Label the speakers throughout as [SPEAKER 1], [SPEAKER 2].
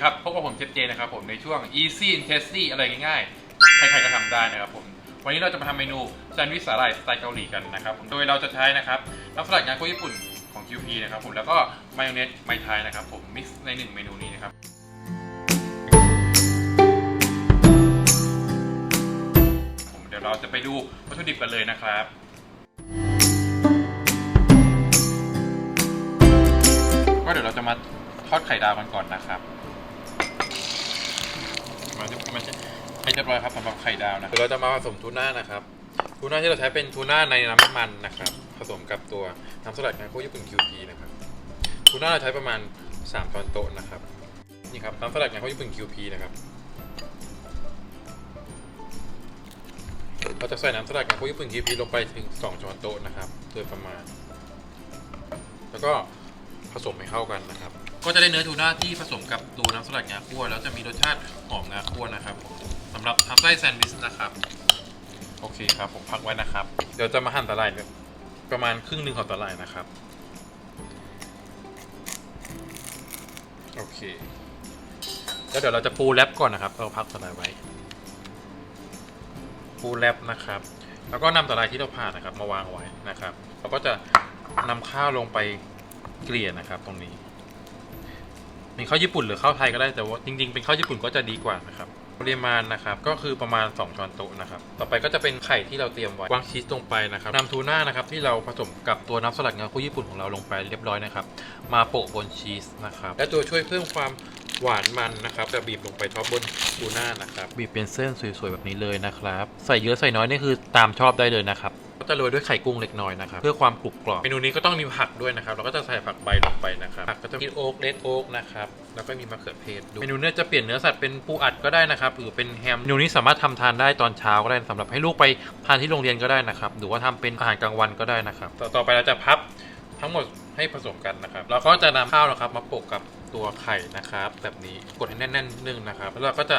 [SPEAKER 1] ครับ พบกับผมเจเจนะครับผมในช่วง easy and tasty อะไรง่ายๆ ใครๆก็ทำได้นะครับผม วันนี้เราจะมาทำเมนูแซนด์วิชสาหร่ายสไตล์เกาหลีกันนะครับผมโดยเราจะใช้นะครับน้ำสลัดงาโกญี่ปุ่นของ QP นะครับผมแล้วก็มายองเนสไมไทยนะครับผมมิกซ์ในหนึ่งเมนูนี้นะครับผมเดี๋ยวเราจะไปดูวัตถุดิบกันเลยนะครับก็เดี๋ยวเราจะมาทอดไข่ดาวกันก่อนนะครับ มาจะมาจะให้เรียบร้อยครับสำหรับไข่ดาวนะเราจะมาผสมทูน่านะครับทูน่าที่เราใช้เป็นทูน่าในน้ำมันนะครับ ผสมกับตัวน้ำสลัดงาโคญี่ปุ่น QP นะครับทูน่าเราใช้ประมาณ3ช้อนโต๊ะนะครับนี่ครับน้ำสลัดงาโคญี่ปุ่น QP นะครับเราจะใส่น้ำสลัดงาโคญี่ปุ่น QP ลงไปถึง2ช้อนโต๊ะนะครับโดยประมาณ แล้วก็ผสมให้เข้ากันนะครับ ก็จะได้เนื้อทูน่าที่ผสมกับตัวน้ำสลัดงาคั่วแล้วจะมีรสชาติหอมงาคั่วนะครับสำหรับทำไส้แซนด์วิชนะครับ โอเคครับผมพักไว้นะครับ เดี๋ยวจะมาหั่นสาหร่ายประมาณครึ่งหนึ่งของสาหร่ายนะครับ โอเค แล้วเดี๋ยวเราจะปูแรปก่อนนะครับ เราพักสาหร่ายไว้ ปูแรปนะครับ แล้วก็นำสาหร่ายที่เราผ่านนะครับ มาวางไว้นะครับ เราก็จะนำข้าวลงไปเกลี่ยนะครับ ตรงนี้ เป็นข้าวญี่ปุ่นหรือข้าวไทยก็ได้แต่ว่าจริงๆเป็นข้าวญี่ปุ่นก็จะดีกว่านะครับปริมาณนะครับก็คือประมาณ 2 ช้อนโต๊ะนะครับต่อไปก็จะเป็นไข่ที่เราเตรียมไว้วางชีสลงไปนะครับนำทูน่านะครับที่เราผสมกับตัวน้ำสลัดงาคุญี่ปุ่นของเราลงไปเรียบร้อยนะครับมาโปะบนชีสนะครับและตัวช่วยเพิ่มความหวานมันนะครับจะบีบลงไปท็อปบนทูน่านะครับบีบเป็นเส้นสวยๆแบบนี้เลยนะครับใส่เยอะใส่น้อยนี่คือตามชอบได้เลยนะครับ จะโรยด้วยไข่กุ้งเล็กน้อยนะครับเพื่อความกรุบกรอบเมนูนี้ก็ต้องมีผักด้วยนะครับเราก็จะใส่ผักใบลงไปนะครับผักก็จะมีโอ๊กเลดโอ๊กนะครับแล้วก็มีมะเขือเทศด้วยเมนูเนี้ยจะเปลี่ยนเนื้อสัตว์เป็นปูอัดก็ได้นะครับหรือเป็นแฮมเมนูนี้สามารถทำทานได้ตอนเช้าก็ได้สำหรับให้ลูกไปทานที่โรงเรียนก็ได้นะครับหรือว่าทำเป็นอาหารกลางวันก็ได้นะครับต่อไปเราจะพับทั้งหมดให้ผสมกันนะครับเราก็จะนำข้าวนะครับมาโปะกับตัวไข่นะครับ แบบนี้กดให้แน่นๆนิดนึงนะครับ แล้วเราก็จะ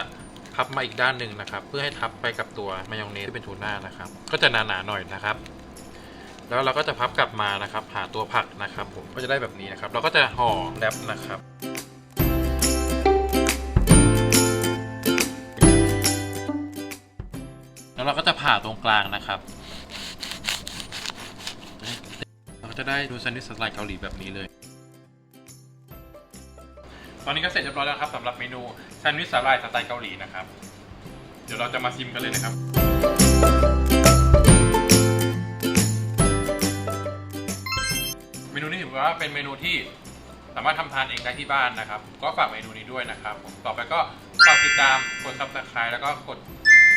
[SPEAKER 1] พับมาอีกด้านหนึ่งนะครับ เพื่อให้ทับไปกับตัวมายองเนสที่เป็นทูน่านะครับ ก็จะหนาๆหน่อยนะครับ แล้วเราก็จะพับกลับมานะครับ หาตัวผักนะครับ ผมก็จะได้แบบนี้นะครับ เราก็จะห่อแรปนะครับแล้วเราก็จะผ่าตรงกลางนะครับเราก็จะได้ดูแซนด์วิชสไตล์เกาหลีแบบนี้เลย ตอนนี้ก็เสร็จเรียบร้อยแล้วครับสำหรับเมนูแซนด์วิชสาหร่ายสไตล์เกาหลีนะครับ เดี๋ยวเราจะมาชิมกันเลยนะครับ เมนูนี้ถือว่าเป็นเมนูที่สามารถทำทานเองได้ที่บ้านนะครับ ก็ฝากเมนูนี้ด้วยนะครับผมต่อไปก็ฝากติดตามกด subscribe แล้วก็กด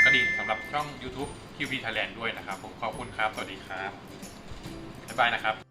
[SPEAKER 1] กระดิ่งสำหรับช่อง YouTube QV Thailand ด้วยนะครับ ผมขอบคุณครับ สวัสดีครับ บ๊ายบายนะครับ